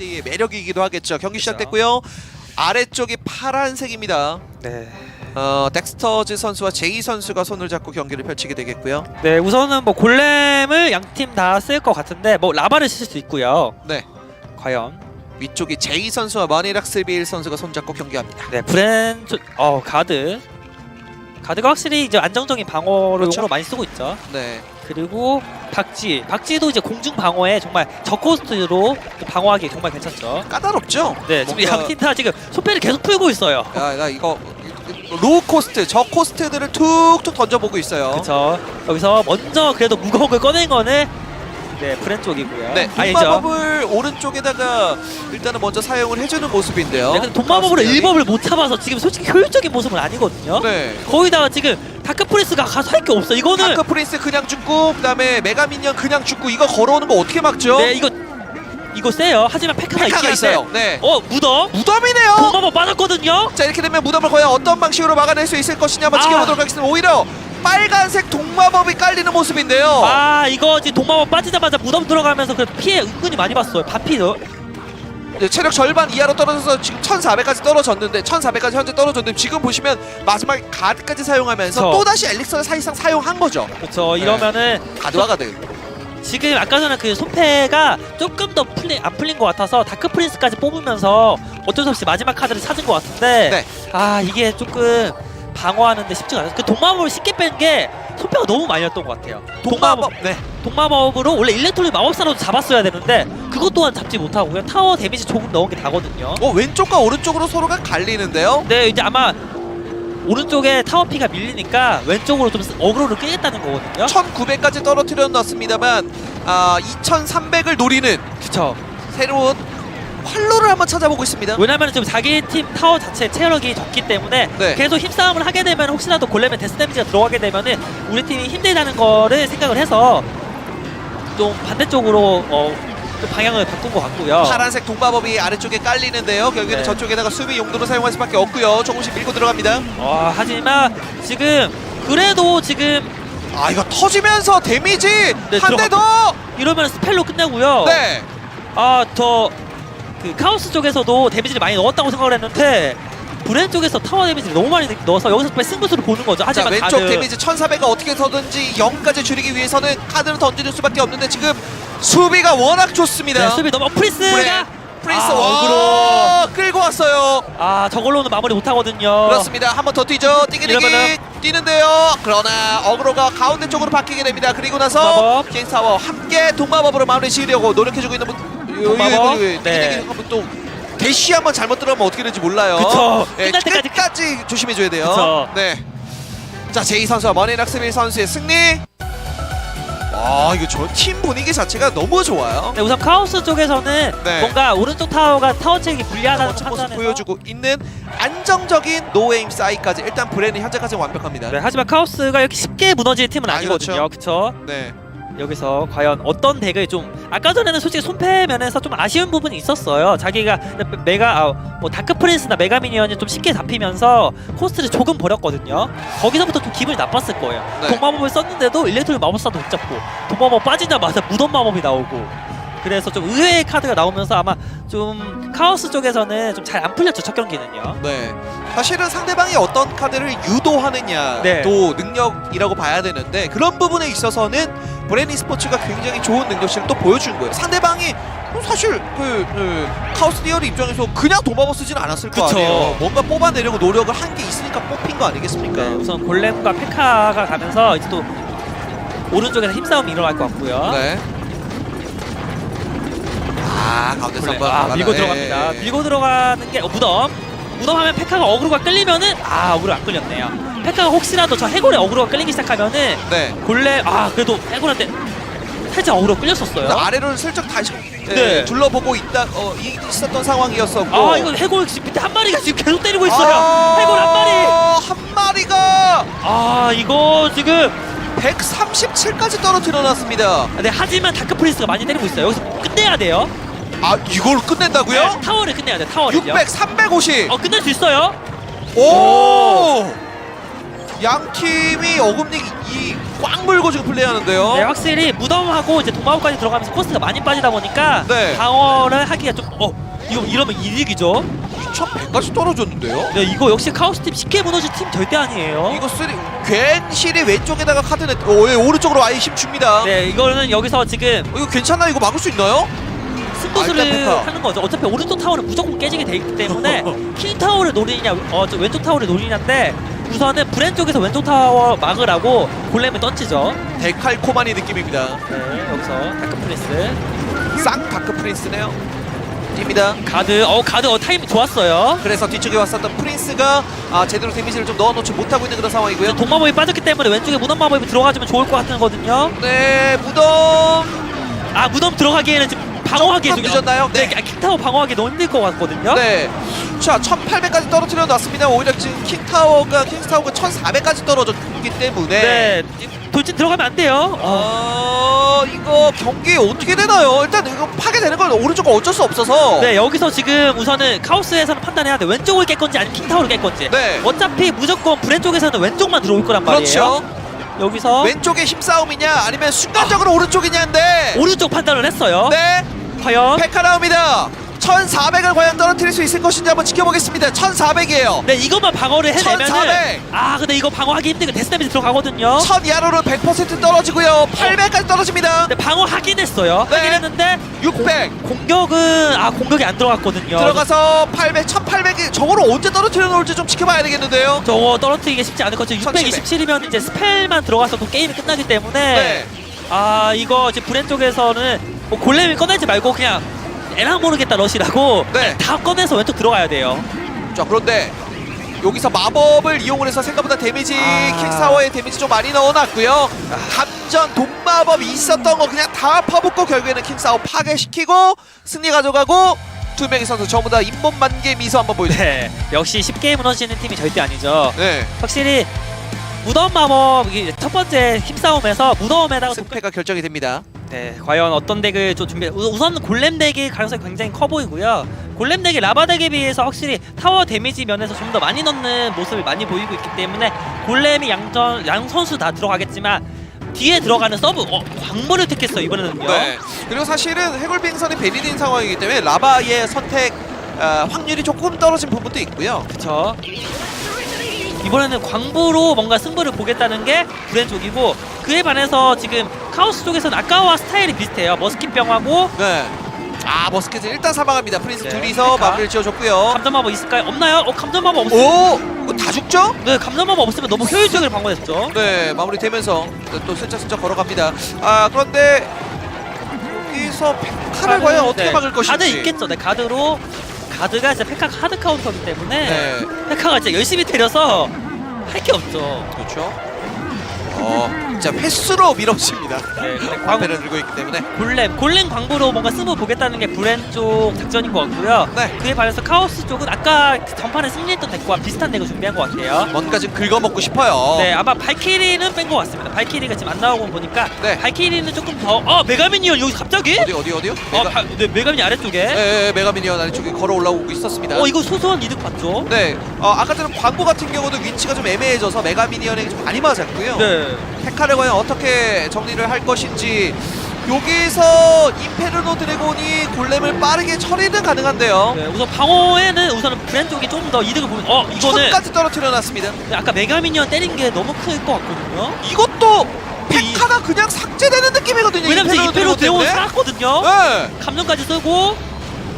1대2의 매력이기도 하겠죠. 경기 그렇죠. 시작됐고요. 아래쪽이 파란색입니다. 네. 어, 덱스터즈 선수와 제이 선수가 손을 잡고 경기를 펼치게 되겠고요. 네, 우선은 뭐 골렘을 양 팀 다 쓸 것 같은데 뭐 라바를 쓸 수도 있고요. 네. 과연 위쪽이 제이 선수와 마니락스빌 선수가 손잡고 경기합니다. 네, 브랜 저- 어 가드 가드가 확실히 이제 안정적인 방어로 그렇죠. 용으로 많이 쓰고 있죠. 네. 그리고 박지, 박지도 이제 공중 방어에 정말 저코스트로 방어하기 정말 괜찮죠. 까다롭죠? 네, 지금 뭔가- 다 지금 손패를 계속 풀고 있어요. 야, 나 이거 로우 코스트, 저 코스트들을 툭툭 던져보고 있어요. 그렇죠. 여기서 먼저 그래도 무거운 걸 꺼낸 거는 네 브랜 쪽이고요. 네, 아니죠. 동마법을 오른쪽에다가 일단은 먼저 사용을 해주는 모습인데요. 네, 근데 동마법으로 카우스들이. 일법을 못 잡아서 지금 솔직히 효율적인 모습은 아니거든요. 네. 거기다가 지금 다크 프리스가 가서 할 게 없어. 이거는 다크 프린스 그냥 죽고 그다음에 메가미니언 그냥 죽고 이거 걸어오는 거 어떻게 막죠? 네 이거 이거 세요. 하지만 페카가 있긴 페카가 한데. 있어요. 네. 어 무덤? 무덤이네요. 동마법 빠졌거든요. 자 이렇게 되면 무덤을 과연 어떤 방식으로 막아낼 수 있을 것이냐 한번 아. 지켜보도록 하겠습니다. 오히려 빨간색 동마법이 깔리는 모습인데요. 아 이거 지금 동마법 빠지자마자 무덤 들어가면서 그 피해 은근히 많이 봤어요. 반피도. 네, 체력 절반 이하로 떨어져서 지금 1400까지 떨어졌는데 1400까지 현재 떨어졌는데 지금 보시면 마지막에 가드까지 사용하면서 그쵸. 또다시 엘릭서를 사실상 사용한 거죠. 그렇죠. 네. 이러면은 가드와 가드. 지금 아까 전에 그 손패가 조금 더 풀리, 안 풀린 것 같아서 다크 프린스까지 뽑으면서 어쩔 수 없이 마지막 카드를 찾은 것 같은데 네. 아 이게 조금 방어하는데 쉽지가 않아요. 그 동마법을 쉽게 뺀 게 손패가 너무 많이 였던 것 같아요. 동마법. 네. 동마법으로 원래 일렉트로닉 마법사로도 잡았어야 되는데 그것 또한 잡지 못하고 그냥 타워 데미지 조금 넣은 게 다거든요. 어 왼쪽과 오른쪽으로 서로가 갈리는데요. 네 이제 아마 오른쪽에 타워 피가 밀리니까 왼쪽으로 좀 어그로를 끄겠다는 거거든요. 1900까지 떨어뜨려 놨습니다만 아 2300을 노리는 그쵸. 새로운 활로를 한번 찾아보고 있습니다. 왜냐면 지금 자기 팀 타워 자체 체력이 적기 때문에 네. 계속 힘싸움을 하게 되면 혹시라도 골렘의 데스 데미지가 들어가게 되면은 우리 팀이 힘들다는 거를 생각을 해서 좀 반대쪽으로 어, 좀 방향을 바꾼 것 같고요. 파란색 동마법이 아래쪽에 깔리는데요. 결국에는 네. 저쪽에다가 수비 용도로 사용할 수밖에 없고요. 조금씩 밀고 들어갑니다. 어, 하지만 지금 그래도 지금 아 이거 터지면서 데미지 네, 한 대 더. 이러면 스펠로 끝나고요. 네. 아저 그 카오스 쪽에서도 데미지를 많이 넣었다고 생각을 했는데 브랜 쪽에서 타워 데미지를 너무 많이 넣어서 여기서 빨리 승부수를 보는 거죠. 자 하지만 왼쪽 다들 데미지 1400가 어떻게 서든지 0까지 줄이기 위해서는 카드를 던지는 수밖에 없는데 지금 수비가 워낙 좋습니다. 네, 수비 너무 프리스가 브레, 프린스 아, 와 끌고 왔어요. 아 저걸로는 마무리 못하거든요. 그렇습니다. 한 번 더 뛰죠. 뛰기뛰기 뛰는데요. 그러나 어그로가 가운데 쪽으로 바뀌게 됩니다. 그리고 나서. 킹스타워 함께 동마법으로 마무리 지으려고 노력해주고 있는 분. 요- 요- 동마법. 요- 요- 네. 한번 또 대시 한번 잘못 들어가면 어떻게 될지 몰라요. 그쵸. 예, 끝날 때까지 끝까지 조심해줘야 돼요. 그쵸. 네. 자 제이 선수와 머니락스빌 선수의 승리. 와 이거 저 팀 분위기 자체가 너무 좋아요. 네, 우선 카오스 쪽에서는 네. 뭔가 오른쪽 타워가 타워 체력이 불리하다는 멋진 모습 판단에서 보여주고 있는 안정적인 노에임 사이까지 일단 브랜이 현재까지는 완벽합니다. 네, 하지만 카오스가 이렇게 쉽게 무너질 팀은 아, 아니거든요. 그렇죠. 네. 여기서 과연 어떤 덱을 좀 아까 전에는 솔직히 손패 면에서 좀 아쉬운 부분이 있었어요. 자기가 메가 아, 뭐 다크 프린스나 메가 미니언이 좀 쉽게 잡히면서 코스트를 조금 버렸거든요. 거기서부터 좀 기분이 나빴을 거예요. 네. 동마법을 썼는데도 일렉트릭 마법사도 못 잡고 동마법 빠지자마자 무덤 마법이 나오고 그래서 좀 의외의 카드가 나오면서 아마 좀 카오스 쪽에서는 좀 잘 안 풀렸죠 첫 경기는요. 네. 사실은 상대방이 어떤 카드를 유도하느냐도 네. 능력이라고 봐야 되는데 그런 부분에 있어서는 브레니 스포츠가 굉장히 좋은 능력치를 또 보여준 거예요. 상대방이 뭐 사실 그, 그 카오스 디어리 입장에서 그냥 도마법 쓰진 않았을 거 그쵸. 아니에요. 뭔가 뽑아내려고 노력을 한 게 있으니까 뽑힌 거 아니겠습니까? 네, 우선 골렘과 페카가 가면서 이제 또 오른쪽에서 힘싸움이 일어날 것 같고요. 네. 아 가운데서. 한번 아, 밀고 들어갑니다. 예. 밀고 들어가는 게 어, 무덤. 무덤하면 페카가 어그로가 끌리면은 아 어그로 안 끌렸네요. 페카가 혹시라도 저 해골에 어그로가 끌리기 시작하면은 네. 골렘 아 그래도 해골한테 살짝 어그로 끌렸었어요. 아래로 슬쩍 다시 예, 네. 둘러보고 있다 어, 있었던 상황이었었고 아 이거 해골 지금 밑에 한 마리가 지금 계속 때리고 있어요. 아, 해골 한 마리. 한 마리가 아 이거 지금 137까지 떨어뜨려 놨습니다. 네 하지만 다크 프린스가 많이 때리고 있어요. 여기서 끝내야 돼요. 아 이걸 끝낸다고요? 네, 타워를 끝내야 돼. 타워를요. 600, 350. 어 끝낼 수 있어요. 오! 양 팀이 어금니 이꽉 물고 지금 플레이하는데요. 네, 확실히 무덤하고 이제 도마호까지 들어가면서 코스가 많이 빠지다 보니까 네. 방어를 하기가 좀 어, 이거 이러면 이득이죠. 2,100까지 떨어졌는데요. 네, 이거 역시 카오스 팀 쉽게 무너질 팀 절대 아니에요. 이거 쓰리 괜시리 왼쪽에다가 카드는 오, 예, 오른쪽으로 아예 힘 줍니다. 네, 이거는 여기서 지금 어, 이거 괜찮나? 이거 막을 수 있나요? 승부수를 아. 하는 거죠. 어차피 오른쪽 타워는 무조건 깨지게 돼 있기 때문에 킹 타워를 노리냐, 어, 저 왼쪽 타워를 노리냐인데 우선은 브랜 쪽에서 왼쪽 타워 막으라고 골렘을 던지죠. 데칼 코마니 느낌입니다. 네, 여기서 다크 프리스 쌍 다크 프린스네요. 뜁니다. 가드, 어 가드 어 타이밍 좋았어요. 그래서 뒤쪽에 왔었던 프린스가 아, 제대로 데미지를 좀 넣어놓지 못하고 있는 그런 상황이고요. 동마법이 빠졌기 때문에 왼쪽에 무덤 마법이 들어가주면 좋을 것 같거든요. 네, 무덤 아 무덤 들어가기에는 좀 방어하기 조금 늦었나요? 네, 네. 아, 킥타워 방어하기 너무 힘들 것 같거든요. 네. 자, 1800까지 떨어뜨려 놨습니다. 오히려 지금 킹타워가 킹스타워가 1400까지 떨어졌기 때문에 네, 돌진 들어가면 안 돼요. 어. 어, 이거 경기 어떻게 되나요? 일단 이거 파괴되는 건 오른쪽은 어쩔 수 없어서. 네, 여기서 지금 우선은 카오스에서는 판단해야 돼. 왼쪽을 깰 건지 아니면 킹타워를 깰 건지. 네. 어차피 무조건 브랜 쪽에서는 왼쪽만 들어올 거란 말이에요. 그렇죠. 여기서 왼쪽에 힘싸움이냐 아니면 순간적으로 오른쪽이냐인데. 오른쪽 판단을 했어요. 네. 과연 페카 나옵니다. 1400을 과연 떨어뜨릴 수 있을 것인지 한번 지켜보겠습니다. 1400이에요. 네 이것만 방어를 해내면은 1400. 아 근데 이거 방어하기 힘들게 데스 데미지 들어가거든요. 1000 이하로는 100% 떨어지고요. 800까지 떨어집니다. 네 방어하긴 했어요. 네. 하긴 했는데 600 공격은 아 공격이 안 들어갔거든요. 들어가서 800, 1800이 저거를 언제 떨어뜨려 놓을지 좀 지켜봐야 되겠는데요. 저거 떨어뜨리기 쉽지 않을 것 같아요. 1700. 627이면 이제 스펠만 들어가서도 게임이 끝나기 때문에 네. 아 이거 이제 브랜 쪽에서는 뭐 골렘이 꺼내지 말고 그냥 에랑 모르겠다 러시라고 네. 다 꺼내서 왼쪽 들어가야 돼요. 자 그런데 여기서 마법을 이용을 해서 생각보다 데미지 아. 킥사워의 데미지 좀 많이 넣어놨고요. 감전 돈마법이 있었던 거 그냥 다 퍼붓고 결국에는 킹사워 파괴시키고 승리 가져가고 두 명의 선수 전부 다 잇몸 만개 미소 한번 보여주세요. 네 역시 쉽게 무너지는 팀이 절대 아니죠. 네. 확실히 무덤 마법 이게 첫 번째 힘싸움에서 무덤에다가 승패가 결정이 됩니다. 네, 과연 어떤 덱을 좀 준비? 우- 우선 골렘 덱의 가능성이 굉장히 커 보이고요. 골렘 덱이 라바 덱에 비해서 확실히 타워 데미지 면에서 좀 더 많이 넣는 모습을 많이 보이고 있기 때문에 골렘이 양전 양 선수 다 들어가겠지만 뒤에 들어가는 서브 어, 광물을 택했어요 이번에는요. 네. 그리고 사실은 해골 빙선이 베리딘 상황이기 때문에 라바의 선택 아, 확률이 조금 떨어진 부분도 있고요. 그렇죠. 이번에는 광부로 뭔가 승부를 보겠다는 게 브랜 쪽이고 그에 반해서 지금 카오스 쪽에서는 아까와 스타일이 비슷해요. 머스킷 병하고 네. 아 머스켓은 일단 사망합니다. 프린스 네, 둘이서 페카. 마무리를 지어줬고요. 감전 마법 있을까요? 없나요? 어 감전 마법 없으면 오, 이거 다 죽죠? 네 감전 마법 없으면 너무 효율적으로 방어했죠. 네, 마무리되면서 또 슬쩍슬쩍 걸어갑니다. 아 그런데 여기서 페카를 과연 어떻게 네, 막을 것인지. 가드 있겠죠. 네 카드로 가드가 진짜 페카 하드 카운터이기 때문에 네, 페카가 진짜 열심히 때려서 할 게 없죠. 그렇죠. 어, 진짜 횟수로 밀어칩니다. 네, 근데 광 광배를 들고 있기 때문에. 골렘 골렘 광부로 뭔가 승부 보겠다는 게 브랜 쪽 작전인 것 같고요. 네. 그에 반해서 카오스 쪽은 아까 그 전판에 승리했던 덱과 비슷한 덱을 준비한 것 같아요. 뭔가 좀 긁어먹고 싶어요. 네, 아마 발키리는 뺀 것 같습니다. 발키리가 지금 안 나오고 보니까 네. 발키리는 조금 더. 어, 메가미니언 여기 갑자기? 어디 어디 어디요? 어, 메가, 바, 네, 메가미니 아래쪽에. 네, 네, 메가미니언 아래쪽에 걸어 올라오고 있었습니다. 어, 이거 소소한 이득 봤죠? 네, 어, 아까 전에 광고 같은 경우도 위치가 좀 애매해져서 메가미니언에게 좀 많이 맞았고요. 네. 페카를 과연 어떻게 정리를 할 것인지 여기서 임페르노 드래곤이 골렘을 빠르게 처리는 가능한데요. 네, 우선 방어에는 우선은 브랜 쪽이 좀 더 이득을 보면 어 이거는 천까지 떨어뜨려 놨습니다. 네, 아까 메가미니언 때린 게 너무 클 것 같거든요. 이것도 이- 페카가 그냥 삭제되는 느낌이거든요. 왜냐면 이페로 드래곤 때문에. 살았거든요. 네. 감정까지 쓰고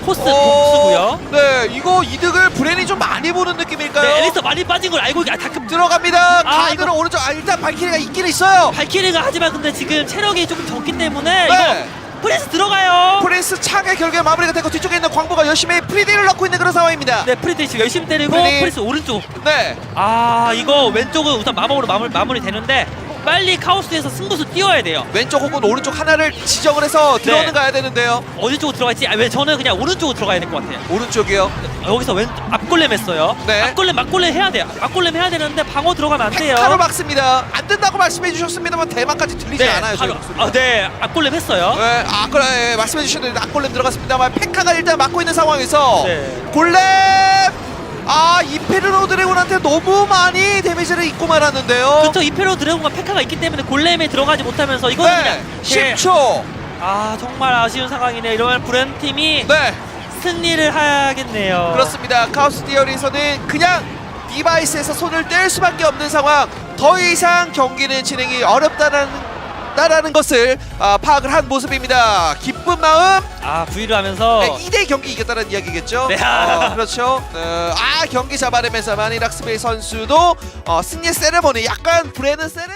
코스 어, 복수고요. 네, 이거 이득을 브랜이 좀 많이 보는 느낌일까요? 네, 엘리스 많이 빠진 걸 알고 아, 다크 들어갑니다. 아, 가드는 이거- 오른쪽. 아, 일단 발키리가 있긴 있어요. 발키리가 하지만 근데 지금 체력이 조금 적기 때문에 네. 이거 프레스 들어가요. 프린스 창의 결국에 마무리가 되고 뒤쪽에 있는 광부가 열심히 프리디를 넣고 있는 그런 상황입니다. 네, 프리드 지금 열심히 때리고 프리디. 프레스 오른쪽. 네. 아, 이거 왼쪽은 우선 마법으로 마무리, 마무리 되는데 빨리 카오스에서 승부수 띄워야 돼요. 왼쪽 혹은 오른쪽 하나를 지정을 해서 들어는 네. 가야 되는데요. 어디 쪽으로 들어갈지 아, 왜 저는 그냥 오른쪽으로 들어가야 될 것 같아요. 오른쪽이요. 여기서 왼 앞골렘 했어요. 네. 앞골렘 맞골렘 해야 돼요. 앞골렘 해야 되는데 방어 들어가면 안 돼요. 페카로 막습니다. 안 된다고 말씀해 주셨습니다만 대만까지 들리지 않아요. 저희 바로. 아, 네, 앞골렘 했어요. 네, 아, 그래, 예, 말씀해 주셨는데 악골렘 들어갔습니다만 페카가 일단 막고 있는 상황에서 네. 골렘 아 이페르노 드래곤한테 너무 많이 데미지를 입고 말았는데요. 그렇죠 이페로 드래곤과 페카가 있기 때문에 골렘에 들어가지 못하면서 이거는 네, 그냥 예. 10초. 아 정말 아쉬운 상황이네요. 이러면 브랜 팀이 네, 승리를 하겠네요. 그렇습니다. 카오스 디어리에서는 그냥 디바이스에서 손을 뗄 수밖에 없는 상황. 더 이상 경기는 진행이 어렵다는 다라는 것을 아, 파악을 한 모습입니다. 기쁜 마음 아 V를 하면서 네, 2대 경기 이겼다는 이야기겠죠. 네. 어, 그렇죠. 어, 아 경기 잡아내면서 마니락스베이 선수도 어, 승리 세레머니 약간 브레는 세레